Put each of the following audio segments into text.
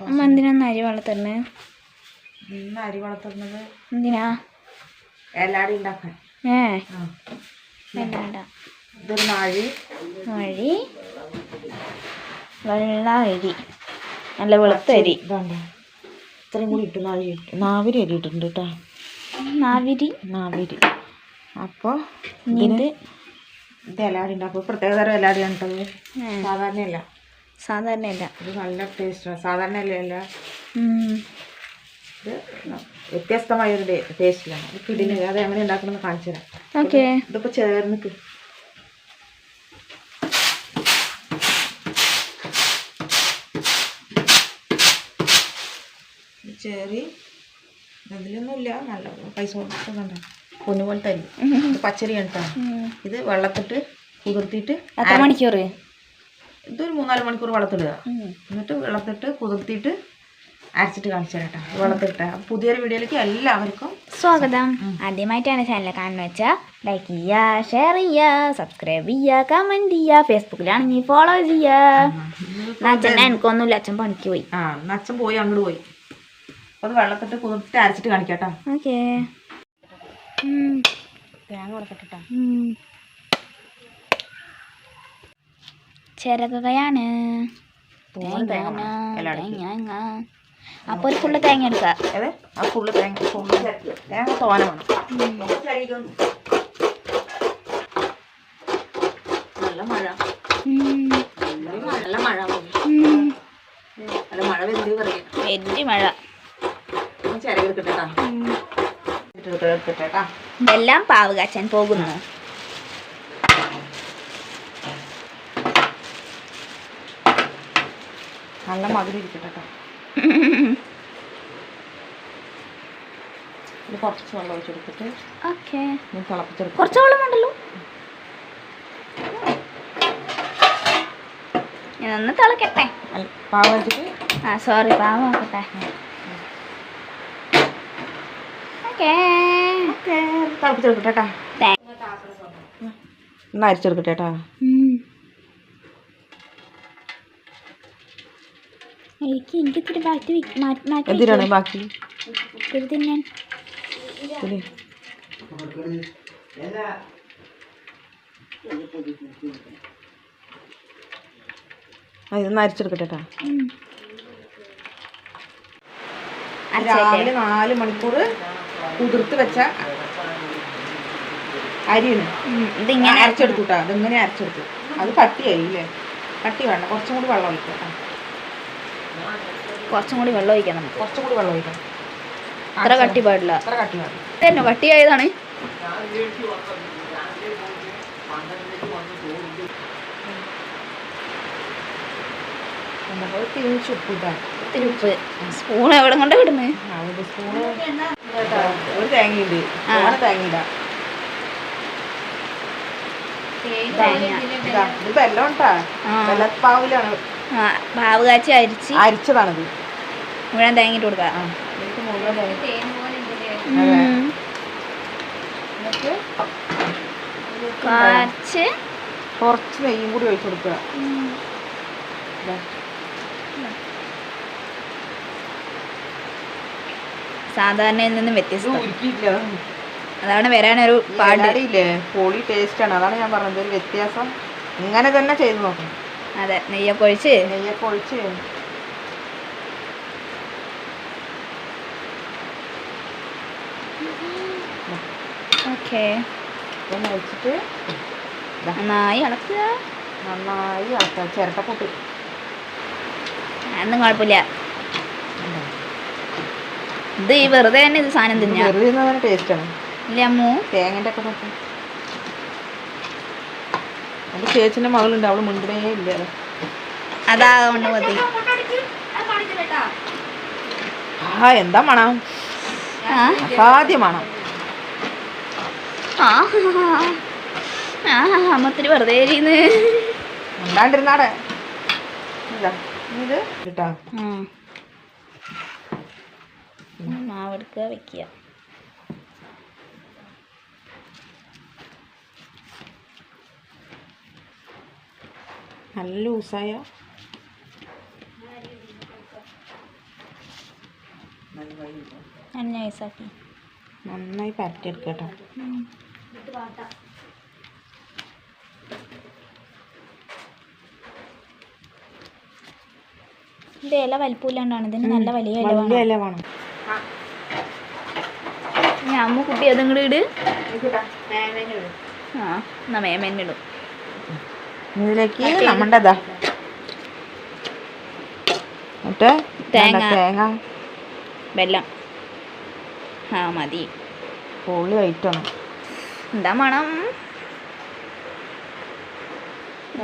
അമ്മ എന്തിനാന്ന് അരി വളർത്തുന്നത് ഇന്ന് അരി വളർത്തുന്നത് എന്തിനാ? എല്ലാടി ഉണ്ടാക്കാൻ. ഏ? ഇതൊരു നാഴി. വഴി വെള്ള അരി. നല്ല വെളുത്ത അരി. ഇത്രയും കൂടി ഇട്ട് നാഴി ഇട്ട്. നാവിരി അരി ഇട്ടിട്ടുണ്ട് കേട്ടോ നാവിരി. നാവിരി. അപ്പോൾ ഇത് ഇത് എല്ലാവരും ഉണ്ടാക്കും. പ്രത്യേക തരം എല്ലാടിയാണ് കേട്ടത് സാധാരണയല്ല. സാധാരണ അല്ല ഇത് നല്ല ടേസ്റ്റാണ് സാധാരണ അല്ല ഇത് വ്യത്യസ്തമായ ഒരു ടേസ്റ്റിലാണ് ഇത് കിടിന് അത് എങ്ങനെ ഉണ്ടാക്കണമെന്ന് കാണിച്ചു തരാം. ഓക്കെ. ഇതിപ്പോൾ ചേർന്നിക്ക് ചേറി. അതിലൊന്നുമില്ല. നല്ല പൈസ കൊടുക്കുന്നുണ്ട് പൊന്നു പോലത്തെ അരി. ഇത് പച്ചരിയാണ് ഇത് വെള്ളത്തിട്ട് കുതിർത്തിട്ട് അര മണിക്കൂർ ഇതൊരു മൂന്നാൽ മണിക്കൂർ വെള്ളത്തിടുക എന്നിട്ട് വെള്ളത്തിട്ട് കുതിർത്തിയിട്ട് അരച്ചിട്ട് കാണിച്ചു തരാം കേട്ടോ. വെള്ളത്തിട്ട് പുതിയൊരു വീഡിയോയിലേക്ക് എല്ലാവർക്കും സ്വാഗതം. ആദ്യമായിട്ടാണ് ചാനൽ കാണുന്ന വെച്ചാൽ ലൈക്ക് ചെയ്യുക ഷെയർ ചെയ്യുക സബ്സ്ക്രൈബ് ചെയ്യുക കമന്റ് ചെയ്യുക ഫേസ്ബുക്കിലാണെങ്കിൽ ഫോളോ ചെയ്യുക അച്ഛൻ എനിക്കൊന്നുമില്ല. അച്ഛൻ പണിക്ക് പോയി. ആ അച്ഛൻ പോയി അങ്ങോട്ട് പോയി. അത് വെള്ളത്തിട്ട് കുതിർത്തിട്ട് അരച്ചിട്ട് കാണിക്കാം കേട്ടോ. ഓക്കെ തേങ്ങ കൊടുക്കട്ടെ ചിരകയാണ്. അപ്പൊ അപ്പോൾ ഒരു ഫുള്ള് തേങ്ങ എടുക്കുക എല്ലാം ഫുള്ള് തേങ്ങ ഫുള്ള് തേങ്ങ. തോന നല്ല മഴ. നല്ല മഴ. മഴ വെന്ത് പറയും. വലിയ മഴ. ചിരകെടുക്കട്ടെ കേട്ടോ ഉം. എടുക്കട്ടെ എടുക്കട്ടെ കേട്ടോ പാവ് കാച്ചാൻ പോകുന്നു. നല്ല മധുരം ഇരിക്കട്ടെ കേട്ടോ ഇത് കുറച്ച് വെള്ളം ഒഴിച്ചെടുത്തിട്ട് ഓക്കെ. തിളപ്പിച്ചെടുക്കും. കുറച്ച് വെള്ളം ഉണ്ടല്ലോ ഒന്ന് തിളക്കട്ടെ. ആ സോറി പാവ നോക്കട്ടെ ഓക്കേ. തിളപ്പിച്ചെടുക്കട്ടെ കേട്ടോ. തേ- ഒന്ന് അരിച്ചെടുക്കട്ടെ കേട്ടോ. എനിക്ക് എനിക്ക് ഇത്തിരി മാറ്റി വെക്ക്- മാറ്റി മാറ്റി എന്തിനാണ് ബാക്കി? ഇതിൽ ആ ഇതൊന്ന് അരിച്ചെടുക്കട്ടെ. രാവിലെ നാല് മണിക്കൂർ കുതിർത്ത് വെച്ച അരിയാണ്. ഇതിങ്ങനെ അരച്ചെടുത്തു കേട്ടോ. അതെങ്ങനെ അരച്ചെടുത്തു. അത് കട്ടിയായി അല്ലേ കട്ടി വേണ്ട. കുറച്ചും കൂടി വെള്ളം ഒഴിക്കാം. കുറച്ചും കൂടി വെള്ളം ഒഴിക്കാം നമുക്ക്. കുറച്ചും കൂടി വെള്ളം ഒഴിക്കാം അത്ര കട്ടി പാടില്ല. അത്ര കട്ടി പാടില്ല. കട്ടിയായതാണ്. ഇത്തിരി ഉപ്പ്. സ്പൂൺ എവിടെ കൊണ്ട് വിടുന്നത് ഒരു തേങ്ങയുണ്ട്. ഇതാ വെല്ലം പാവ് കാച്ചി അരിച്ച് അരിച്ചതാണത് മുഴുവൻ തേങ്ങ. ഉം. എന്നിട്ട് കാച്ച് കുറച്ച് നെയ്യും കൂടി ഒഴിച്ചു കൊടുക്കുക. സാധാരണയിൽ നിന്നും വ്യത്യസ്തം. അതാണ് വരാനൊരു പാടില്ലേ പൊളി ടേസ്റ്റ് ആണ്. അതാണ് ഞാൻ പറഞ്ഞത്. ഒരു വ്യത്യാസം. ഇങ്ങനെ തന്നെ ചെയ്തു നോക്കണം. അതെ നെയ്യൊക്കെ ഒഴിച്ച് നെയ്യൊക്കെ ഒഴിച്ച് ഓക്കെ നന്നായി ഇളക്കുക നന്നായി കുഴപ്പമില്ല. ഇത് ഈ വെറുതെ തന്നെ ഇത് സാധനം തിന്നാ. വെറുതെ ടേസ്റ്റാണ് ഇല്ല അമ്മു? തേങ്ങന്റെ ഒക്കെ നോക്കാം എന്റെ ചേച്ചിന്റെ മകളുണ്ട് അവൾ മുൻപേ ഇല്ല. അതാ കൊണ്ട് മതി ആ എന്താ മണം? ആ? അസാധ്യ മണം. ആ വെറുതെ ഉണ്ടാണ്ടിരുന്നാടെ ഇതാ ഇത് കിട്ടാ മാവ് എടുക്കുക വെക്കുക നല്ല ലൂസായ നൈസാക്കി നന്നായി പരട്ടിയെടുക്കട്ടോ കേട്ടോ ഇത് ഇല വലിപ്പമില്ലാണ്ടാണ് ഇതിന് നല്ല വലിയ ഇല വലിയ വേണം. ഞാൻ അമ്മ കുട്ടി അതും കൂടി ഇട്. ആ എന്നാ മേമെന്നിടും ഇതിലേക്ക് നമ്മുടെ ഇതാ എന്നിട്ട് തേങ്ങ. തേങ്ങ. വെല്ലം. ആ മതി. പൊള്ളി ഐറ്റാണ് എന്താ മണം?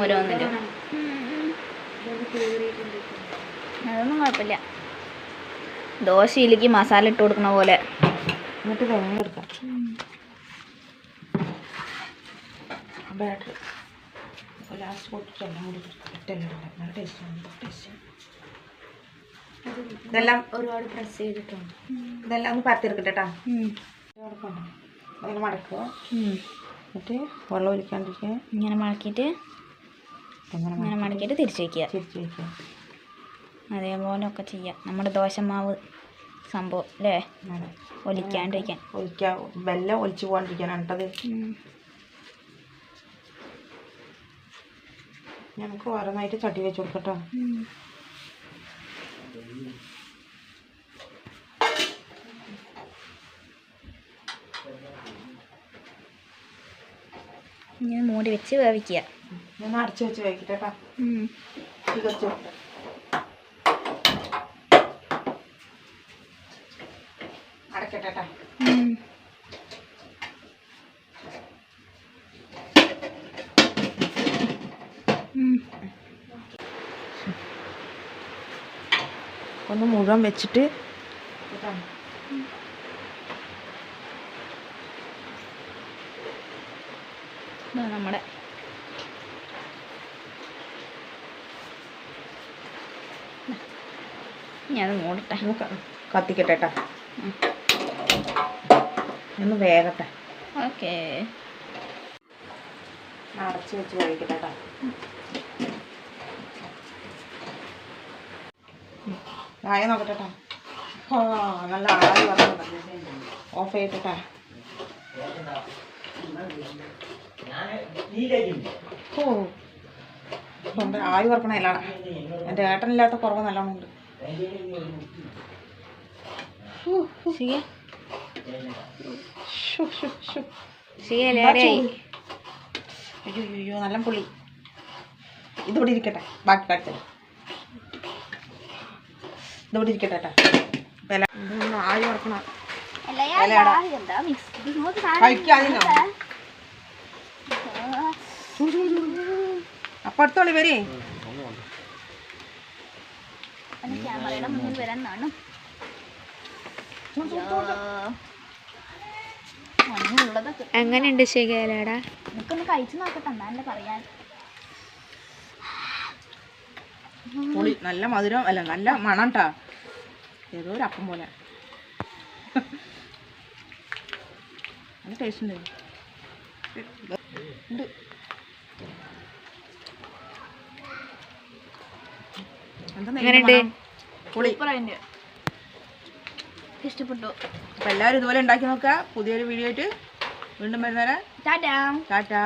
ഓരോന്നിലും. അതൊന്നും കുഴപ്പമില്ല. ദോശയിലേക്ക് മസാല ഇട്ട് കൊടുക്കണ പോലെ. എന്നിട്ട് തേങ്ങ എടുക്കാം. ബാറ്ററി. ലാസ്റ്റ് പൊട്ടിച്ച് എല്ലാം കൂടി ഇട്ടെല്ലാം ഇടാം നല്ല ടേസ്റ്റാണ് ടേസ്റ്റ് ഇതെല്ലാം ഒരുപാട് പ്രസ് ചെയ്തിട്ടുണ്ട്. ഇതെല്ലാം ഒന്ന് പരത്തിയെടുക്കട്ടെ കേട്ടോ അങ്ങനെ മടക്കുക. എന്നിട്ട് വെള്ളം ഒലിക്കാണ്ടിരിക്കുക. ഇങ്ങനെ മടക്കിയിട്ട് ഇങ്ങനെ മടക്കിയിട്ട് തിരിച്ചു വയ്ക്കുക. തിരിച്ചു വയ്ക്കുക. അതേപോലെ ഒക്കെ ചെയ്യാം. നമ്മുടെ ദോശമാവ് സംഭവം അല്ലേ ഒലിക്കാണ്ടിരിക്കാൻ. ഒലിക്കാൻ വെല്ലം ഒലിച്ചു പോകാണ്ടിരിക്കാനാണ് കേട്ടത്. നമുക്ക് ഓരോന്നായിട്ട് ചട്ടി വെച്ച് കൊടുക്കട്ടോ. ഞാൻ മൂടി വെച്ച് വേവിക്കുക. ഞാൻ അടച്ച് വെച്ച് വയ്ക്കട്ടെ കേട്ടോ അടക്കട്ടെ കേട്ടോ ഒന്ന് മുഴുവൻ വെച്ചിട്ട് നമ്മുടെ ഞാനത് മൂടട്ടെ. കത്തിക്കട്ടെ കേട്ടോ ഒന്ന് വേഗട്ടെ ഓക്കേ. അടച്ചു വെച്ച് കഴിക്കട്ടെ കേട്ടോ ആയ നോക്കട്ടെ കേട്ടോ ആ നല്ല ആയി വന്നു ഓഫ് ചെയ്തിട്ടാ. ഓ തൊണ്ട ആയി വറക്കണ എല്ലാ എന്റെ ഏട്ടനില്ലാത്ത കുറവ് നല്ലോണം ഉണ്ട്? അയ്യോ അയ്യോ, നല്ല പുളി. ഇതിവിടെ ഇരിക്കട്ടെ. ബാക്കി കാണിച്ചത് ഇതിവിടെ ഇരിക്കട്ടെ കേട്ടോ വില ഇതൊന്ന് ആയി വറക്കണം ഇലയടാ. എന്താ മിക്സ് കഴിക്കാതിനോ അപ്പൊ അടുത്തോളി വരേ. ക്യാമറയുടെ മുന്നിൽ വരാൻ നാണു മണ്ണുള്ളതൊക്കെ എങ്ങനെയുണ്ട് ശരിയാലേടാ നമുക്കൊന്ന് കഴിച്ചു നോക്കട്ടെ പറയാൻ. പുളി നല്ല മധുരം അല്ല നല്ല മണം ട്ടാ. ഏതോ ഒരു അപ്പം പോലെ. നല്ല ടേസ്റ്റ് ഉണ്ട്. ഉണ്ട്. ഇഷ്ടപ്പെട്ടു. അപ്പൊ എല്ലാവരും ഇതുപോലെ ഉണ്ടാക്കി നോക്കുക. പുതിയൊരു വീഡിയോ ആയിട്ട് വീണ്ടും വരുന്നേരം ടാറ്റാ. ടാറ്റാ.